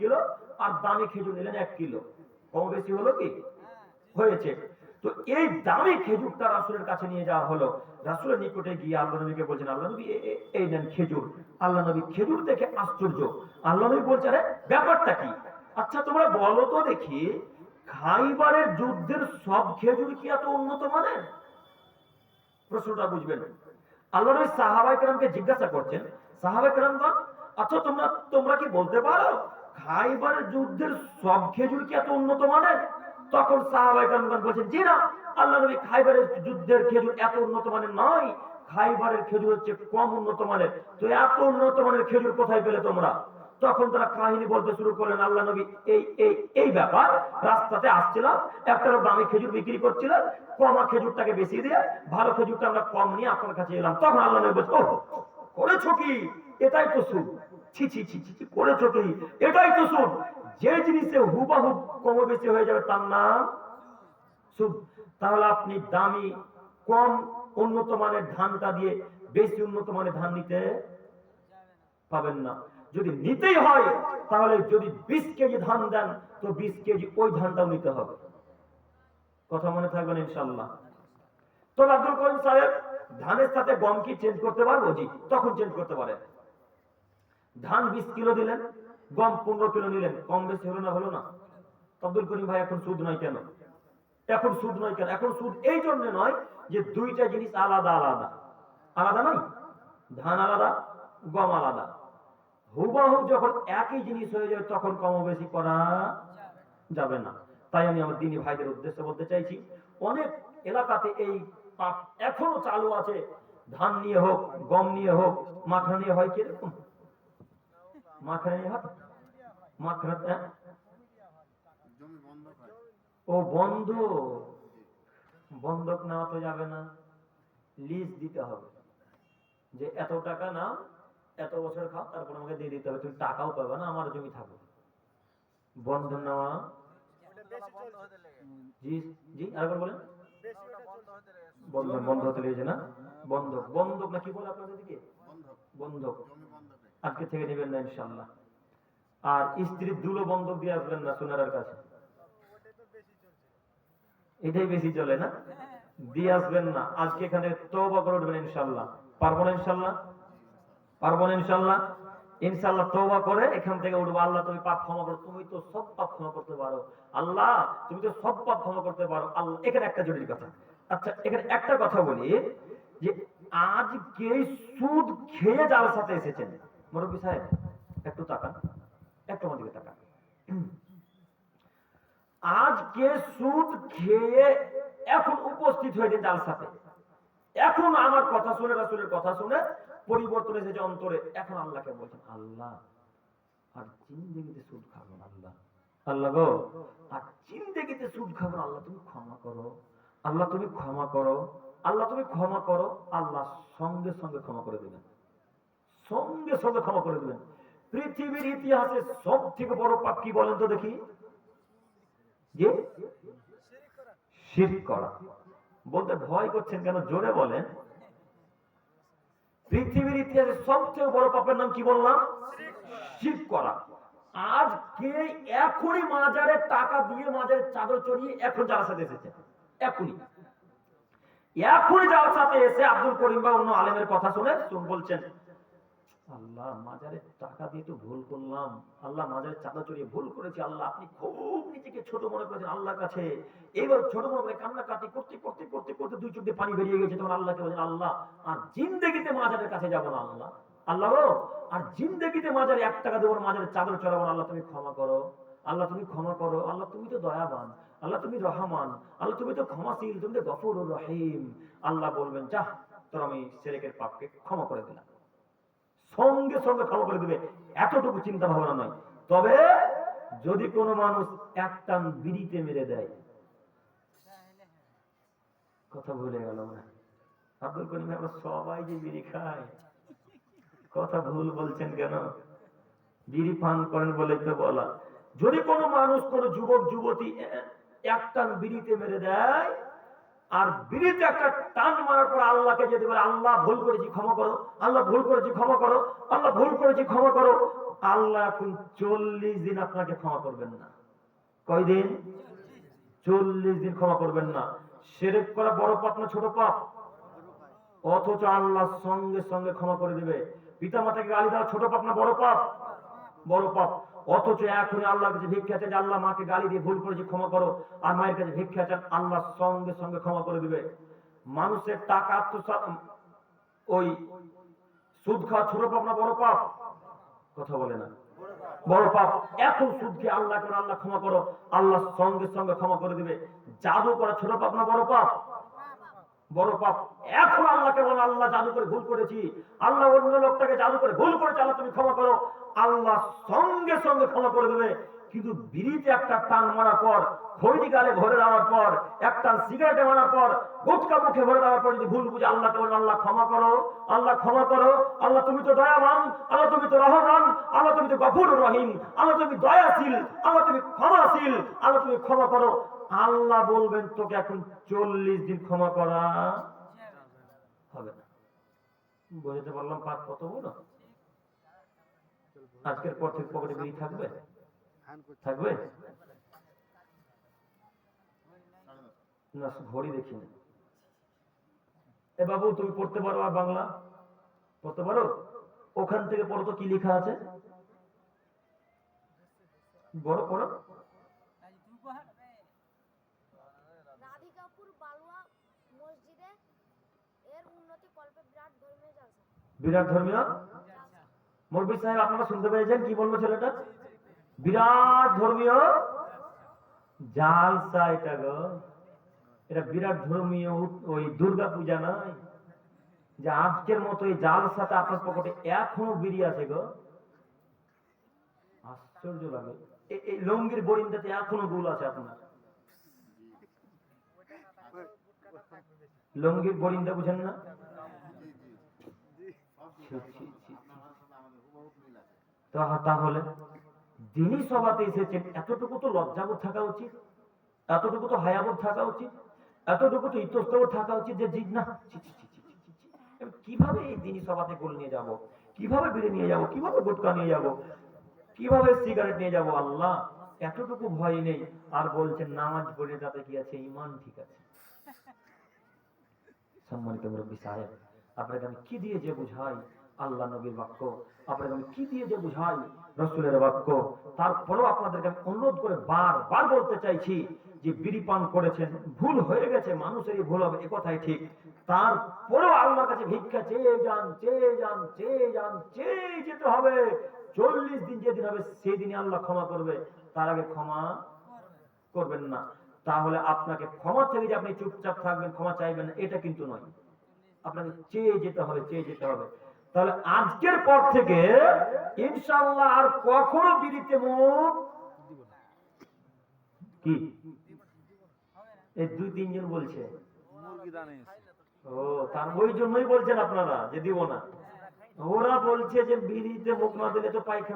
Kilo আর দামি খেজুর নিলেন এক কিলো। কম বেশি হলো কি? হয়েছে। তো এই দামি খেজুরটা রাসুলের কাছে নিয়ে যাওয়া হলো। রাসুলের নিকটে গিয়ে আল্লাহ নবীকে বলছেন, আল্লাহ নবী এই নেন খেজুর। আল্লাহ নবী খেজুর দেখে আশ্চর্য। আল্লাহ নবী বলছে আরে, ব্যাপারটা কি? আচ্ছা তোমরা বলো তো দেখি, খাইবারের যুদ্ধের সব খেজুর কি এত উন্নত মানের? প্রশ্নটা বুঝবেন। আল্লাহ নবী সাহাবাই কেরামকে জিজ্ঞাসা করছেন সাহাবাই কেরামগণ আচ্ছা তোমরা তোমরা কি বলতে পারো খাইবারের যুদ্ধের সব খেজুর কি এত উন্নত মানের? তখন সাহাবাই কেরামগণ বলছেন, জি না, আল্লাহ নবী খাইবারের যুদ্ধের খেজুর এত উন্নত মানের নয়। খাইবারের খেজুর হচ্ছে কম উন্নত মানের। তো এত উন্নত মানের খেজুর কোথায় পেলে তোমরা? তখন তারা কাহিনী বলতে শুরু করলেন, আল্লাহ নবী, এই এই এই ব্যাপার, রাস্তাতে আসছিলাম, একটা দামি খেজুর বিক্রি করছিলেন, কমা খেজুরটাকে বেশি দিয়ে, ভালো খেজুরটা আমরা কম নিয়ে আপনার কাছে এলাম। তখন আল্লাহ নবী বলছে করেছ কি? এটাই তো সুদ। ছি ছি ছি কি এটাই তো সুদ যে জিনিসে হুবাহু কম বেশি হয়ে যাবে তার নাম সুদ। তাহলে আপনি দামি, কম উন্নত মানের ধানটা দিয়ে বেশি উন্নত মানের ধান নিতে পাবেন না। যদি নিতেই হয়, তাহলে যদি বিশ কেজি ধান দেন, তো বিশ কেজি ওই ধানটাও নিতে হবে। কথা মনে থাকবেন ইনশাল্লাহ তো আব্দুল করিম সাহেব, ধানের সাথে গম কি চেঞ্জ করতে পারব? জি, তখন চেঞ্জ করতে পারেন। ধান বিশ কিলো দিলেন, গম পনেরো কিলো নিলেন কম বেশি হলো না হলো না? আব্দুল করিম ভাই, এখন সুদ নয় কেন? এখন সুদ নয় কেন? এখন সুদ এই জন্য নয় যে দুইটা জিনিস আলাদা আলাদা। আলাদা নয়? ধান আলাদা, গম আলাদা। হুবাহু যখন একই জিনিস হয়ে যায়, তখন কম বেশি করা যাবে না। তাই আমি আমার দিনী ভাইদের উদ্দেশ্যে বলতে চাইছি, অনেক এলাকাতে এই পাপ এখনও চালু আছে। ধান নিয়ে হোক, গম নিয়ে হোক মাথা নিয়ে হয় কীরকম বন্ধ ও বন্ধ। বন্ধক নেওয়া তো যাবে না। লিজ দিতে হবে। যে এত টাকা নাও এত বছর খাও তারপর আমাকে দিয়ে দিতে হবে। তুমি টাকাও পাবে না আমার জমি থাকবে। বন্ধন নেওয়া। জি জি আরেকবার বলেন। বন্ধন বন্ধ হতে লেগেছে না? বন্ধক। বন্ধক না কি বলে আপনাদের দিকে বন্ধ বন্ধক। বন্ধ। হয় আজকে থেকে নেবেন না ইনশাল্লাহ আর স্ত্রীর দুলো বন্ধক দিয়ে আসবেন না সোনারার কাছে। এটাই বেশি চলে না? দিয়ে আসবেন না। আজকে এখানে তওবা করে উঠবেন ইনশাল্লাহ পারব না ইনশাল্লাহ পারব না ইনশাল্লাহ ইনশাল্লাহ তওবা করে এখান থেকে উঠবো। আল্লাহ, তুমি পাপ ক্ষমা করো। তুমি তো সব পাপ ক্ষমা করতে পারো। আল্লাহ, তুমি তো সব পাপ ক্ষমা করতে পারো। আল্লাহ, এখানে একটা জরুরি কথা। আচ্ছা এখানে একটা কথা বলি যে, আজকে সুদ খেয়ে যার সাথে এসেছেন? মুরব্বী সাহেব, একটু তাকান, একটু আমার দিকে তাকান। আজকে সুদ খেয়ে এখন উপস্থিত হয়েছে সাথে। এখন আমার কথা শুনে, রাসুলের কথা শুনে পরিবর্তন এসেছে অন্তরে। এখন আল্লাহকে বলছেন, আল্লাহ আর জিন্দগিতে সুদ খাব না আল্লাহ। আল্লাহ গো আর জিন্দগিতে সুদ খাব না। আল্লাহ, তুমি ক্ষমা করো। আল্লাহ, তুমি ক্ষমা করো। আল্লাহ, তুমি ক্ষমা করো। আল্লাহ সঙ্গে সঙ্গে ক্ষমা করে দেবেন। সঙ্গে সঙ্গে ক্ষমা করে দেবেন পৃথিবীর ইতিহাসে সব থেকে বড় পাপ কি বলেন তো দেখি? করা। বলতে ভয় করছেন কেন? জোরে বলেন। পৃথিবীর ইতিহাসে সবচেয়ে বড় পাপের নাম কি বললাম? শিরক করা। আজ কে এখনই মাজারে টাকা দিয়ে মাজারে চাদর চড়িয়ে এখন যারা সাথে এসেছে? এখনই। এখনই যাওয়ার সাথে এসে আব্দুল করিম বা অন্য আলেমের কথা শুনে বলছেন। আল্লাহ, মাজারে টাকা দিয়ে তো ভুল করলাম। আল্লাহ, মাজারে চাঁদা চড়িয়ে ভুল করেছি, আল্লাহ। আপনি খুব নিজেকে ছোট মনে করেছেন আল্লাহর কাছে। এইবার ছোট মনে করে কান্না কাটি করতে করতে করতে করতে দুই চোখ পানি বেরিয়ে গেছে, তখন আল্লাহকে বলছেন আল্লাহ, আর জিন্দেগিতে মাজারের কাছে যাব না, আল্লাহ। আল্লাহ আর জিন্দেগিতে মাজারে এক টাকা দেবো মাজারে চাদর চড়াবো না, আল্লাহ তুমি ক্ষমা করো। আল্লাহ তুমি ক্ষমা করো। আল্লাহ তুমি তো দয়াবান। আল্লাহ তুমি রহমান। আল্লাহ তুমি তো ক্ষমাশীল, তুমি তো গফুর রহিম। আল্লাহ বলবেন, যাহ, তোর আমি সেরেকের পাপকে ক্ষমা করে দিলাম। সঙ্গে সঙ্গে ক্ষমা করে দিবে। এতটুকু চিন্তা ভাবনা নয়। তবে যদি কোনো মানুষ এক টান বিড়িতে মেরে দেয়, কথা ভুলে গেল আব্দুল করিম আমরা সবাই যে বিড়ি খাই, কথা ভুল বলছেন কেন? বিড়ি পান করেন বলে তো বলা। যদি কোনো মানুষ কোনো যুবক, যুবতী এক টান বিড়িতে মেরে দেয় আর বিড়িতে একটা টান মারার পর আল্লাহকে যদি বলে, আল্লাহ ভুল করেছি, ক্ষমা করো। আল্লাহ ভুল করেছি, ক্ষমা করো। আল্লাহ ভুল করেছি, ক্ষমা করো। আল্লাহ এখন চল্লিশ দিন আপনাকে ক্ষমা করবেন না। কয়দিন? চল্লিশ দিন ক্ষমা করবেন না। সেরেক করা বড় পাপ না ছোট পাপ? অথচ আল্লাহ সঙ্গে সঙ্গে ক্ষমা করে দিবে। পিতা মাতাকে গালি দেওয়া ছোট পাপ না বড় পাপ? বড় পাপ। অথচ এখনই আল্লাহর কাছে ভিক্ষা চান আল্লাহ মাকে গালি দিয়ে ভুল করেছি, ক্ষমা করো। আর মায়ের কাছে ভিক্ষা চান, আল্লাহ সঙ্গে সঙ্গে ক্ষমা করে দিবে। মানুষের টাকা আত্মসাৎ ওই সুদ খাওয়া ছোট পাপ না বড় পাপ? কথা বলে না। বড় পাপ। এখন সুদ খেয়ে আল্লাহ করে আল্লাহ ক্ষমা করো, আল্লাহ সঙ্গে সঙ্গে ক্ষমা করে দিবে। জাদু করা ছোট পাপ না বড় পাপ? বড় পাপ। এখন আল্লাহকে বলো, আল্লাহ জাদু করে ভুল করেছি। আল্লাহ অন্য লোকটাকে জাদু করে ভুল করেছে, আল্লাহ তুমি ক্ষমা করো। আল্লাহ সঙ্গে সঙ্গে ক্ষমা করে দেবে। কিন্তু বিড়িতে একটা টান মারার পর, খৈনি গালে ভরে দেওয়ার পর একটা সিগারেটে মারার পর, গুটকা মুখে ভরে দেওয়ার পর যদি ভুল বুঝে আল্লাহকে বলো, আল্লাহ ক্ষমা করো, আল্লাহ ক্ষমা করো, আল্লাহ তুমি তো দয়াবান, আল্লাহ তুমি তো রহমান, আল্লাহ তুমি তো গফুর রহিম, আল্লাহ তুমি দয়াশীল, আল্লাহ তুমি ক্ষমাশীল, আল্লাহ তুমি ক্ষমা করো। আল্লাহ বলবেন, তোকে এখন চল্লিশ দিন ক্ষমা করা হবে না। বোঝাতে পারলাম পাপ কত বড়? আজকের পর থেকে পকেটে বিড়ি থাকবে? থাকবে? না, ঘড়ি দেখিনি। এ বাবু, তুমি পড়তে পারো আর বাংলা? পড়তে পারো? ওখান থেকে পড়ো তো, কি লেখা আছে? বড় পড়ো রাধিকাপুর বালুয়া মসজিদে এর উন্নতি কল্পে বিরাট ধর্মীয় জলসা বিরাট ধর্মীয়? মৌলবী সাহেব, আপনারা শুনতে পেয়েছেন? কি বলব ছেলেটা? বিরাট ধর্মীয়? জালসা এটা গো। এটা বিরাট ধর্মীয় ওই দুর্গা পূজা নয়। যে আজকের মতো এই জালসাতে আপনার পকেটে এখনও বিড়ি আছে গো। আশ্চর্য লাগে। এই লঙ্গির বরিন্দাতে এখনও গুল আছে আপনার। লঙ্গির বরিন্দা বুঝেন না জি জি ছি, ছি, ছি। আপনার ভাষার সাথে আমাদের হুবহু মিল আছে তা- তাহলে দিনই সভাতে এসেছেন এতটুকু তো লজ্জাবোধ থাকা উচিত এতটুকু তো হায়াবোধ থাকা উচিত এতটুকু তো ইতস্তবোধ থাকা উচিত যে না কীভাবে এই দিনই সভাতে গোল নিয়ে যাব? কীভাবে বিড়ি নিয়ে যাব? কীভাবে গুটকা নিয়ে যাব? কীভাবে সিগারেট নিয়ে যাব? আল্লাহ এতটুকু ভয় নেই। আর বলছেন নামাজ পড়ে তাতে কি আছে ইমান ঠিক আছে। সম্মানিত মুরব্বী সাহেব আপনাকে আমি কি দিয়ে যে বুঝাই? আল্লাহ নবীর বাক্য। আপনাকে আমি কি দিয়ে যে বুঝাই? রসুলের বাক্য। তারপরেও আপনাদেরকে আমি অনুরোধ করে বার বার বলতে চাইছি যে বিড়ি পান করেছেন, ভুল হয়ে গেছে, মানুষেরই ভুল হবে, এ কথাই ঠিক। তারপরেও আল্লাহর কাছে ভিক্ষা চেয়ে যান চেয়ে যান চেয়ে যান, চেয়ে যেতে হবে। চল্লিশ দিন যেদিন হবে সেদিনই আল্লাহ ক্ষমা করবে। তার আগে ক্ষমা করবেন না। তাহলে আপনাকে ক্ষমা থেকে যে আপনি চুপচাপ থাকবেন, ক্ষমা চাইবেন না, এটা কিন্তু নয়। আপনাকে চেয়ে যেতে হবে, চেয়ে যেতে হবে। তাহলে আজকের পর থেকে ইনশাআল্লাহ আর কখনো বিড়িতে মুখ কি? এই দুই তিনজন বলছে। ও, তার ওই জন্যই বলছেন আপনারা, যে দিব না। ওরা বলছে যে বিড়িতে মুখ না দিলে তো পায়খানা